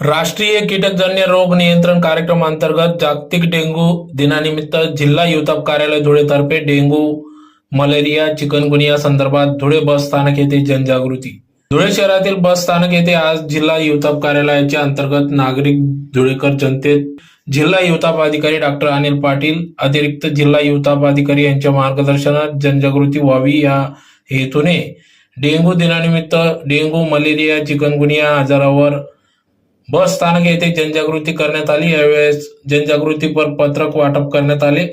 राष्ट्रीय कीटकजन्य रोग नियंत्रण कार्यक्रम अंतर्गत जागतिक डेंग्यू दिनानिमित्त जिल्हा युथप कार्यालय धुळेतर्फे डेंग्यू मलेरिया चिकनगुनिया संदर्भात धुळे बस स्थानक येथे जनजागृती. धुळे शहरातील बस स्थानक येथे आज जिल्हा युथप कार्यालयाच्या अंतर्गत नागरिक धुळेकर जनतेत जिल्हा युथप अधिकारी डॉक्टर अनिल पाटील अतिरिक्त जिल्हा युताप अधिकारी यांच्या मार्गदर्शनात जनजागृती व्हावी या हेतूने डेंग्यू दिनानिमित्त डेंग्यू मलेरिया चिकनगुनिया आजारावर बस स्थानक येथे जनजागृती करण्यात आली. यावेळेस जनजागृतीपर पत्रक वाटप करण्यात आले.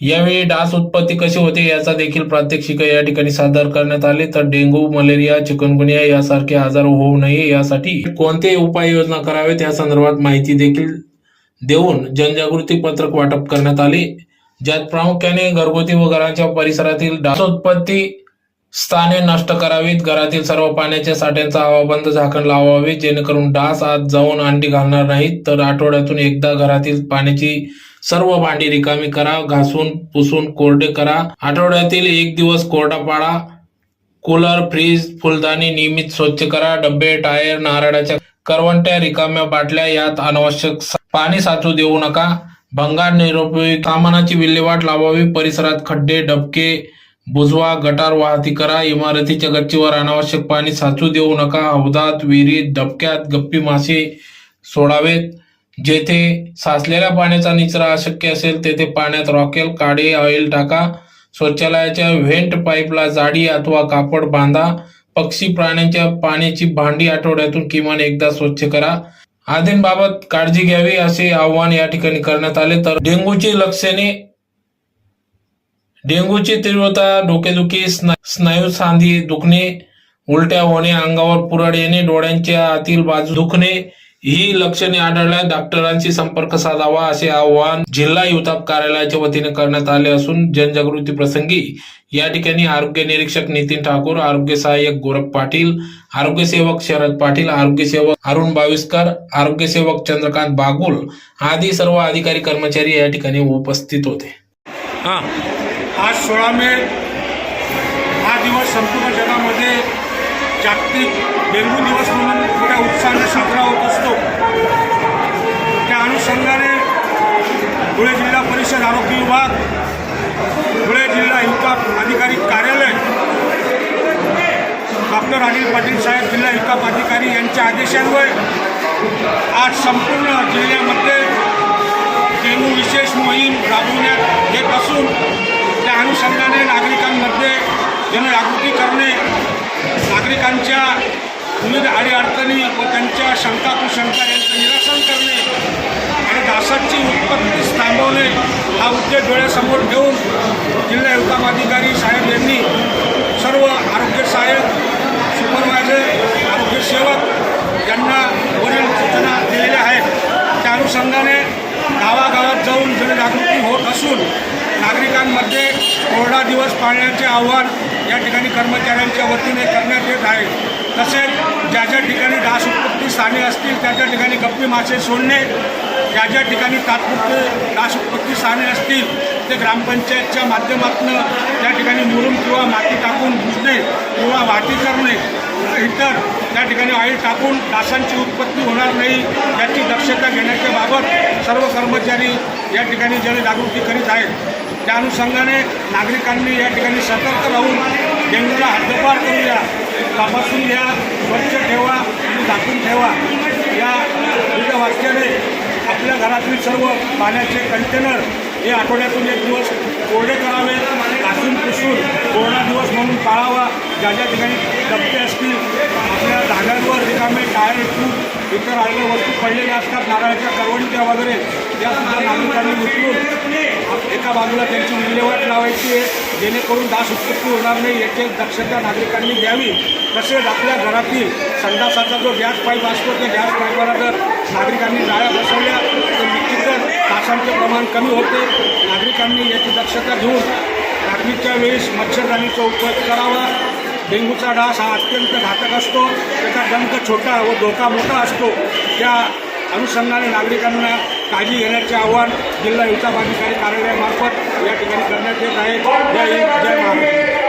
यावेळी डास उत्पत्ती कशी होते याचा देखील प्रात्यक्षिक या ठिकाणी सादर करण्यात आले. तर डेंग्यू मलेरिया चिकनगुनिया यासारखे आजार होऊ नये यासाठी कोणते उपाययोजना करावेत या संदर्भात माहिती देखील देऊन जनजागृती पत्रक वाटप करण्यात आले. ज्यात प्रामुख्याने घरगुती व घरांच्या परिसरातील डास उत्पत्ती स्थाने नष्ट करावीत. घरातील सर्व पाण्याच्या साठ्यांचा हवाबंद झाकण लावावे. जेणेकरून डास आत जाऊन अंडी घालणार नाहीत. तर आठवड्यातून एकदा घरातील पाण्याची सर्व भांडी रिकामी करा. घासून पुसून कोरडे करा. आठवड्यातील एक दिवस कोरडा पाडा. कूलर फ्रीज फुलदाणी नियमित स्वच्छ करा. डबे टायर नारळाच्या करवंट्या रिकाम्या बाटल्या यात अनावश्यक पाणी साचू देऊ नका. भंगार निरुपयोगी सामानाची विल्हेवाट लावावी. परिसरात खड्डे डबके बुजवा गटार वाहती करा इमारतीच्या गच्चीवर अनावश्यक पाणी साचू देऊ नका हौदात विहिरीत डबक्यात गप्पी मासे सोडावेत. जेथे साचलेल्या पाण्याचा निचरा अशक्य असेल तेथे पाण्यात रॉकेल काडे ऑइल टाका. शौचालयाच्या व्हेंट पाईपला जाडी अथवा कापड बांधा. पक्षी प्राण्यांच्या पाण्याची भांडी आठवड्यातून किमान एकदा स्वच्छ करा. आदींबाबत काळजी घ्यावी असे आवाहन या ठिकाणी करण्यात आले. तर डेंग्यूची लक्षणे डेंग्यूची तीव्रता डोकेदुखी स्नायू सांधी दुखणे उलट्या होणे अंगावर पुरड येणे डोळ्यांच्या आतील बाजू दुखणे ही लक्षणे आढळल्यास डॉक्टरांशी संपर्क साधावा असे आवाहन जिल्हा युताप कार्यालयाच्या वतीने करण्यात आले असून जनजागृती प्रसंगी या ठिकाणी आरोग्य निरीक्षक नितीन ठाकूर आरोग्य सहाय्यक गोरख पाटील आरोग्य सेवक शरद पाटील आरोग्य सेवक अरुण बाविस्कर आरोग्य सेवक चंद्रकांत बागुल आदी सर्व अधिकारी कर्मचारी या ठिकाणी उपस्थित होते. हा. आज सोळा मे हा दिवस संपूर्ण जगामध्ये जागतिक डेंग्यू दिवस म्हणून मोठ्या उत्साहाने साजरा होत असतो. त्या अनुषंगाने धुळे जिल्हा परिषद आरोग्य विभाग धुळे जिल्हा युका अधिकारी कार्यालय डॉक्टर अनिल पाटील साहेब जिल्हा हिताप अधिकारी यांच्या आदेशान्वये आज संपूर्ण जिल्ह्यामध्ये डेंग्यू विशेष मोहीम राबवण्यात येत असून त्या अनुषंगाने नागरिकांमध्ये जनजागृती करणे नागरिकांच्या विविध अडीअडचणी व त्यांच्या शंका कुशंका यांचं निरसन करणे आणि डासाची उत्पत्ती थांबवणे हा उद्योग डोळ्यासमोर घेऊन जिल्हा युकाम अधिकारी साहेब यांनी सर्व आरोग्य सहाय्यक सुपरवायझर आरोग्य सेवक यांना वरील सूचना दिलेल्या आहेत त्या अनुषंगाने गावागावात जाऊन असून नागरिकांमध्ये कोरडा दिवस पाळण्याचे आव्हान या ठिकाणी कर्मचाऱ्यांच्या वतीने करण्यात येत आहे. तसेच ज्या ज्या ठिकाणी डास उत्पत्ती स्थाने असतील त्या त्या ठिकाणी गप्पी मासे सोडणे ज्या ज्या ठिकाणी तात्पुरते डास उत्पत्ती स्थाने असतील ते ग्रामपंचायतच्या माध्यमातून त्या ठिकाणी मुरुम किंवा माती टाकून बुजणे किंवा वाटी करणे इतर त्या ठिकाणी ऑइल टाकून डासांची उत्पत्ती होणार नाही याची दक्षता घेण्याच्या बाबत सर्व कर्मचारी या ठिकाणी जनजागृती करीत आहेत त्या अनुषंगाने नागरिकांनी या ठिकाणी सतर्क राहून डेंग्यूला हद्दपार करूया तपासून घ्या स्वच्छ ठेवा आणि झाकून ठेवा. या विविध वाक्याने आपल्या घरातील सर्व पाण्याचे कंटेनर हे आठवड्यातून एक दिवस कोरडे करावे घासून पुसून कोरडा दिवस म्हणून पाळावा. ज्या ज्या ठिकाणी डबके असतील आपल्या धाग्यांवर रिकामे टायर ट्यूब इतर आलेल्या वस्तू पडलेल्या असतात नारळाच्या करवंट्या वगैरे त्या सुद्धा नागरिकांनी उचलून एका बाजूला त्यांची विल्हेवाट लावायची आहे. जेणेकरून दास उत्पत्ती होणार नाही. याची दक्षता नागरिकांनी घ्यावी. तसेच आपल्या घरातील संडासाचा जो गॅस पाईप असतो त्या गॅस पाईपाला जर नागरिकांनी जाळ्या बसवल्या डासांचे प्रमाण कमी होते. नागरिकांनी याची दक्षता घेऊन रात्रीच्या वेळेस मच्छरदाणीचा उपयोग करावा. डेंग्यूचा डास हा अत्यंत घातक असतो. त्याचा डंक छोटा व धोका मोठा असतो. त्या अनुषंगाने नागरिकांना काळजी घेण्याचे आव्हान जिल्हा विकास अधिकारी कार्यालयामार्फत या ठिकाणी करण्यात येत आहे. जय हिंद जय महाराष्ट्र.